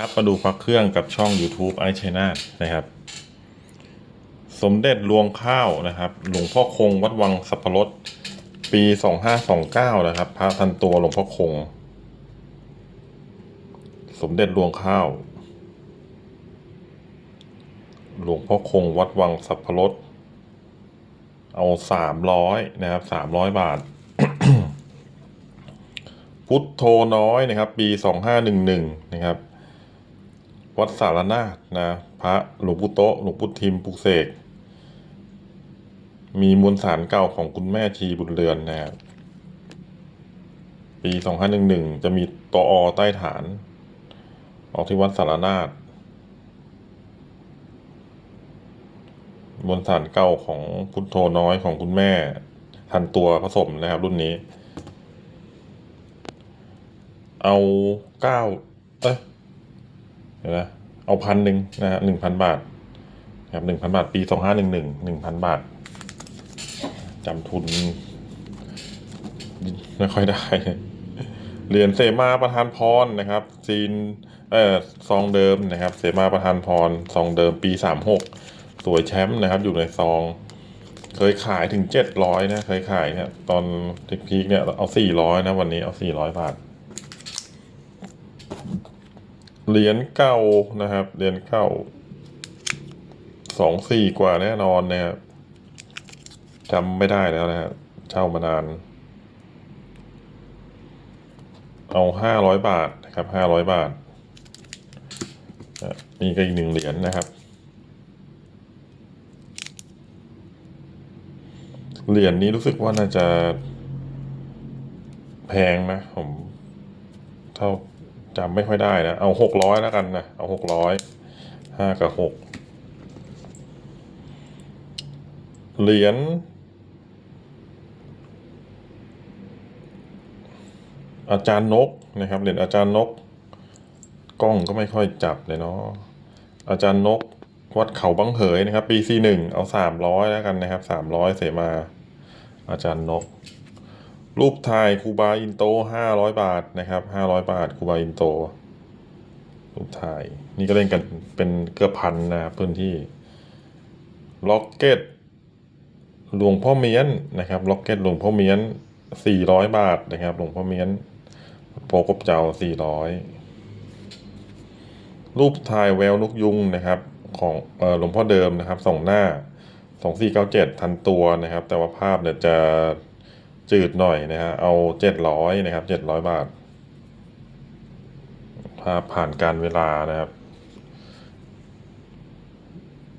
ครับมาดูพระเครื่องกับช่อง YouTube ไอชนานะครับ สมเด็จรวงข้าวนะครับ หลวงพ่อคงวัดวังสัพพรสปี2529นะครับ พระทันตัวหลวงพ่อคง สมเด็จรวงข้าว หลวงพ่อคงวัดวังสัพพรสเอาสามร้อยนะครับสามร้อยบาท พุทโธน้อยนะครับ ปีสองห้าหนึ่งหนึ่งนะครับ วัดสารนาถนะพระหลวงปู่โตหลวงปู่ทิมปุกเสก มีมวลสารเก่าของคุณแม่ชีบุญเรือนนะครับปีสองห้าหนึ่งหนึ่งจะมีตออใต้ฐาน ออกที่วัดสารนาถมวลสารเก่าของพุทโธน้อยของคุณแม่ ทันตัวผสมนะครับ รุ่นนี้ เอาเก้าเอ้ย นะเอาพันหนึ่งนะฮะหนึ่งพันบาทครับหนึ่งพันบาทปีสองห้าหนึ่งหนึ่งหนึ่งพันบาทจำทุนไม่ค่อยได้เหรียญเสมาประธานพรนะครับซีนเอ่อซองเดิมนะครับ เสมาประธานพรซองเดิมปีสามหกสวยแชมป์นะครับ อยู่ในซอง เคยขายถึงเจ็ดร้อยนะ เคยขายเนี่ยตอนพีคเนี่ยเอาสี่ร้อยนะวันนี้เอาสี่ร้อยบาท เหรียญเก่านะครับ เหรียญเก่าสองสี่กว่าแน่นอนนะครับจำไม่ได้แล้วนะครับเช่ามานาน เอาห้าร้อยบาทนะครับห้าร้อยบาทนี่ก็อีกหนึ่งเหรียญนะครับ เหรียญนี้รู้สึกว่าน่าจะแพงนะผม เท่า จำไม่ค่อยได้นะ เอาหกร้อยแล้วกันนะ เอาหกร้อยห้ากับหกเหรียญอาจารย์นกนะครับเหรียญอาจารย์นก กล้องก็ไม่ค่อยจับเลยเนาะอาจารย์นกวัดเขาบังเหยนะครับ ปีซีหนึ่งเอาสามร้อยแล้วกันนะครับสามร้อยเสมา อาจารย์นก รูปถ่ายคูบาอินโตห้าร้อยบาทนะครับห้าร้อยบาทคูบาอินโต รูปถ่าย นี่ก็เล่นกันเป็นเกือบพันนะครับพื้นที่ล็อกเก็ตหลวงพ่อเมียนนะครับล็อกเก็ตหลวงพ่อเมียนสี่ร้อยบาทนะครับ หลวงพ่อเมียนโปกบเจ้าสี่ร้อยรูปถ่ายแววนกยุงนะครับ ของหลวงพ่อเดิมนะครับสองหน้าสองสี่เก้าเจ็ดทันตัวนะครับ แต่ว่าภาพเนี่ยจะ จืดหน่อยนะฮะเอาเจ็ดร้อยนะครับเจ็ดร้อยบาทภาพผ่านการเวลานะครับ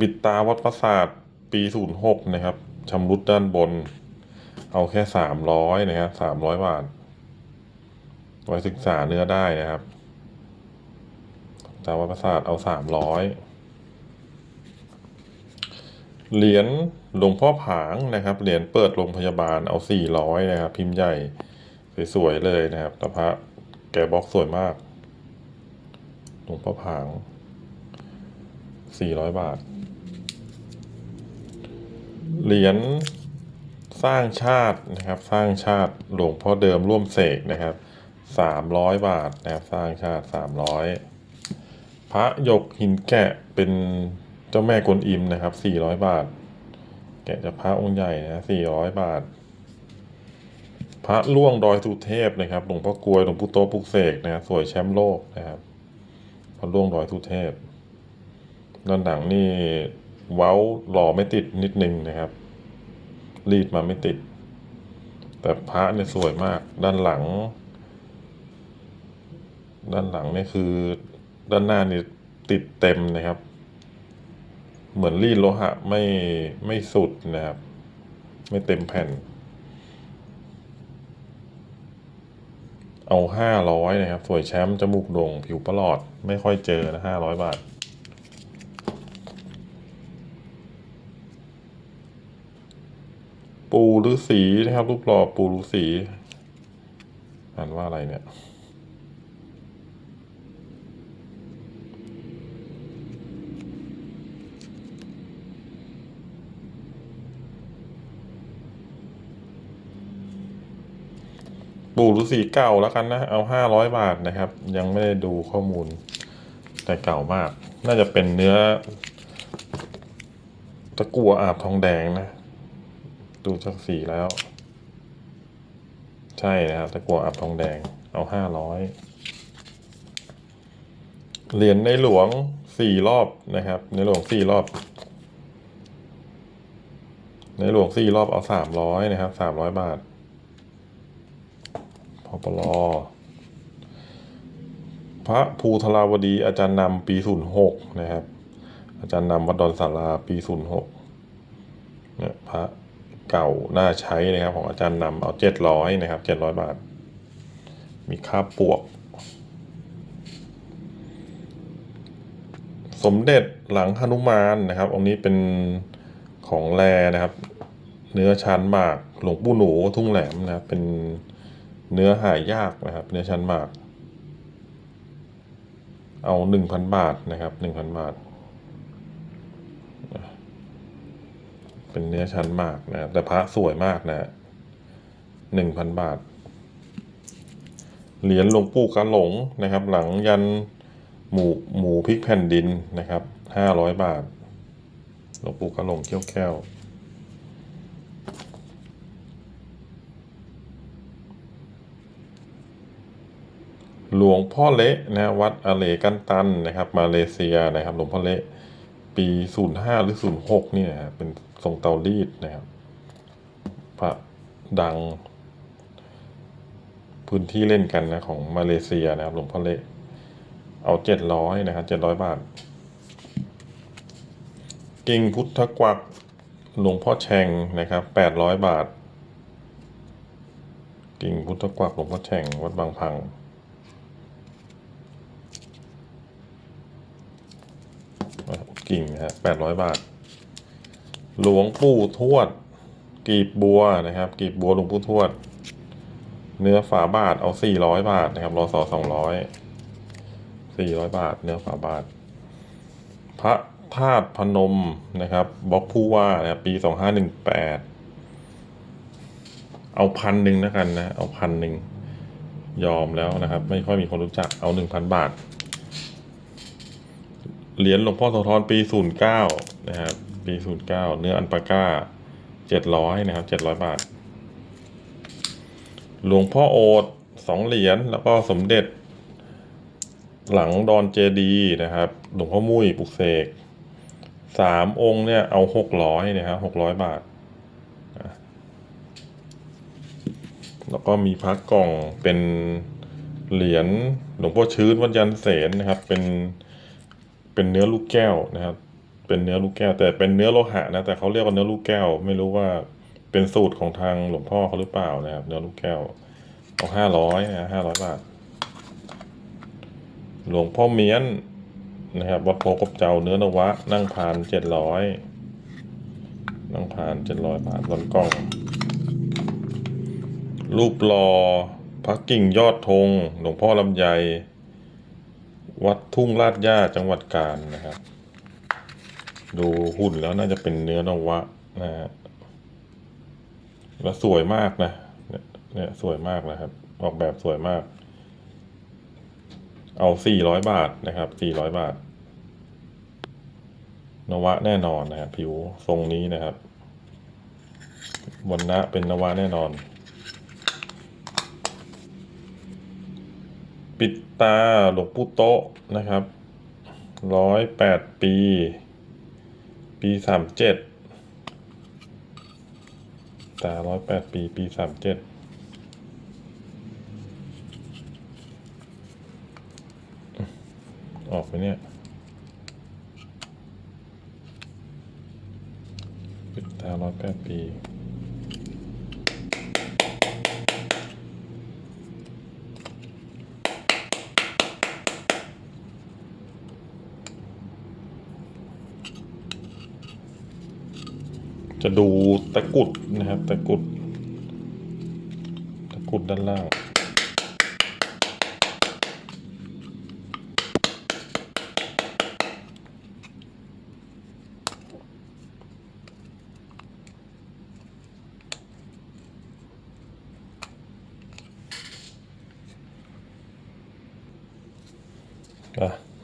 บิดตาวัดประสาทปีศูนย์หกนะครับชำรุดด้านบน เอาแค่สามร้อยนะครับสามร้อยบาท ไว้ศึกษาเนื้อได้นะครับ ตาวัดประสาทเอาสามร้อย เหรียญหลวงพ่อผางนะครับเหรียญเปิดโรงพยาบาลเอาสี่ร้อยนะครับ พิมพ์ใหญ่ สวยๆเลยนะครับแต่พระแกะบล็อกสวยมาก หลวงพ่อผางสี่ร้อยบาท เหรียญสร้างชาตินะครับ สร้างชาติหลวงพ่อเดิมร่วมเสกนะครับสามร้อยบาทนะครับ สร้างชาติสามร้อยพระหยกหินแกะเป็น จ้าแม่กวนอิมนะครับสี่ร้อยบาท แกะจากพระองค์ใหญ่นะสี่ร้อยบาท พระล่วงดอยสุเทพนะครับหลวงพ่อกลวยหลวงปู่โตปุกเสกนะครับสวยแชมป์โลกนะครับพระล่วงดอยสุเทพด้านหลังนี่เว้าหล่อไม่ติดนิดนึงนะครับ รีดมาไม่ติด แต่พระเนี่ยสวยมาก ด้านหลัง ด้านหลังนี่คือ ด้านหน้านี่ติดเต็มนะครับ เหมือนรีดโลหะไม่ไม่สุดนะครับ ไม่เต็มแผ่น เอาห้าร้อยนะครับ สวยแชมป์จมูกโด่งผิวประหลอด ไม่ค่อยเจอนะห้าร้อยบาทปูฤาษีนะครับ รูปหล่อปูฤาษีอ่านว่าอะไรเนี่ย ปู่ฤาษีเก่าแล้วกันนะ เอาห้าร้อยบาทนะครับ ยังไม่ได้ดูข้อมูล แต่เก่ามาก น่าจะเป็นเนื้อ ตะกั่วอาบทองแดงนะ ดูจากสีแล้ว ใช่นะครับตะกั่วอาบทองแดง เอาห้าร้อยเหรียญในหลวงสี่รอบนะครับ ในหลวงสี่รอบ ในหลวงสี่รอบเอาสามร้อยนะครับสามร้อยบาท พปลพระภูทราวดีอาจารย์นำปีศูนย์หกนะครับ อาจารย์นำวัดดอนสาราปีศูนย์หกเนี่ยพระเก่าน่าใช้นะครับ ของอาจารย์นำเอาเจ็ดร้อยนะครับเจ็ดร้อยบาท มีค่าปวก สมเด็จหลังหนุมานนะครับองค์นี้เป็นของแรนะครับ เนื้อชั้นมากหลวงปู่หนูทุ่งแหลมนะครับเป็น เนื้อหายากนะครับ เนื้อชั้นหมาก เอาหนึ่งพันบาทนะครับหนึ่งพันบาท เป็นเนื้อชั้นหมากนะครับแต่พระสวยมากนะหนึ่งพันบาท เหรียญหลวงปู่กาหลงนะครับ หลังยันหมูหมูพริกแผ่นดินนะครับห้าร้อยบาทหลวงปู่กาหลงเขี้ยวแก้ว หลวงพ่อเละนะวัดอเลกันตันนะครับ มาเลเซียนะครับ หลวงพ่อเละปีศูนย์ห้าหรือศูนย์หกนี่นะครับเป็นทรงเตารีดนะครับพระดัง พื้นที่เล่นกันนะของมาเลเซียนะครับ หลวงพ่อเละเอาเจ็ดร้อยนะครับเจ็ดร้อยบาท กิ่งพุทธกวักหลวงพ่อแชงนะครับแปดร้อยบาท กิ่งพุทธกวักหลวงพ่อแชงวัดบางพัง กิ่งฮะแปดร้อยบาท หลวงปู่ทวด กีบบัวนะครับ กีบบัวหลวงปู่ทวด เนื้อฝาบาทเอาสี่ร้อยบาทนะครับรอสอสองร้อยสี่ร้อยบาท เนื้อฝาบาท พระธาตุพนมนะครับบล็อกผู้ว่านะปีสองห้าหนึ่งแปดเอาพันหนึ่งนะกันนะ เอาพันหนึ่งยอมแล้วนะครับ ไม่ค่อยมีคนรู้จักเอาหนึ่งพันบาท เหรียญหลวงพ่อโสธรปีศูนย์เก้านะครับ ปีศูนย์เก้าเนื้ออันปาก้าเจ็ดร้อยนะครับเจ็ดร้อยบาท หลวงพ่อโอดสองเหรียญ แล้วก็สมเด็จ หลังดอนเจดีนะครับ หลวงพ่อมุ้ยปุกเสกสามองค์เนี่ยเอาหกร้อยนะครับหกร้อยบาท แล้วก็มีพระกล่องเป็นเหรียญหลวงพ่อชื้นวัดยันเสนนะครับ เป็น เป็นเนื้อลูกแก้วนะครับ เป็นเนื้อลูกแก้ว แต่เป็นเนื้อโลหะนะแต่เขาเรียกว่าเนื้อลูกแก้ว ไม่รู้ว่าเป็นสูตรของทางหลวงพ่อเขาหรือเปล่านะครับ เนื้อลูกแก้วเอาห้าร้อยนะห้าร้อยบาท หลวงพ่อเมียนนะครับ วัดโพกบเจ้าเนื้อนวะ นั่งพานเจ็ดร้อยนั่งพานเจ็ดร้อยบาทบนกล้อง รูปหล่อพระกิ่งยอดธงหลวงพ่อลำไย วัดทุ่งลาดย่าจังหวัดกาญนะครับ ดูหุ่นแล้วน่าจะเป็นเนื้อนวะนะฮะแล้วสวยมากนะเนี่ยสวยมากนะครับ ออกแบบสวยมาก เอาสี่ร้อยบาทนะครับสี่ร้อยบาท นวะแน่นอนนะครับผิวทรงนี้นะครับบนนะเป็นนวะแน่นอน ปิดตาหลวงปู่โตะนะครับร้อยแปดปี ปีสามเจ็ดตาร้อยแปดปี ปีสามเจ็ดออกไปเนี่ยปิดตาร้อยแปดปี จะดูตะกุดนะครับ ตะกุด ตะกุดด้านล่าง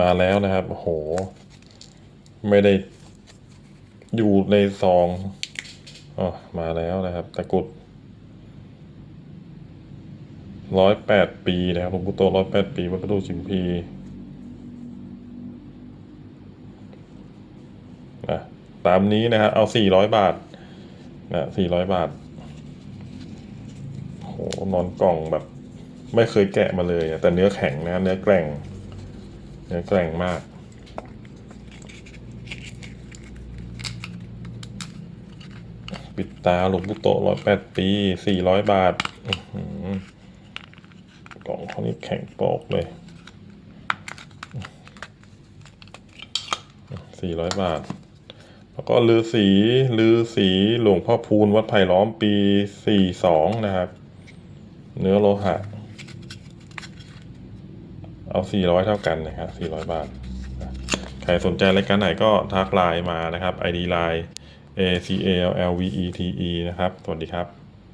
มาแล้วนะครับ โห ไม่ได้อยู่ในซอง อ๋อมาแล้วนะครับ ตะกรุดร้อยแปดปีนะครับหลวงปู่โตร้อยแปดปีวัดประตูชิมพีนะตามนี้นะครับเอาสี่ร้อยบาทนะสี่ร้อยบาทโอ้โหนอนกล่องแบบ ไม่เคยแกะมาเลยอะแต่เนื้อแข็งนะเนื้อแกร่ง เนื้อแกร่งมาก ปิด ตาหลวงปู่โตร้อยแปดปีสี่ร้อยบาทกล่องเขานี่แข็งโปกเลยสี่ร้อยบาท แล้วก็ลือสีลือสีหลวงพ่อพูนวัดไผ่ล้อมปีสี่สองนะครับ เนื้อโลหะ เอาสี่ร้อยเท่ากันนะครับสี่ร้อยบาท ใครสนใจรายการไหนก็ทักไลน์มานะครับ ID ไลน์ A C A L L V E T E นะครับ สวัสดีครับ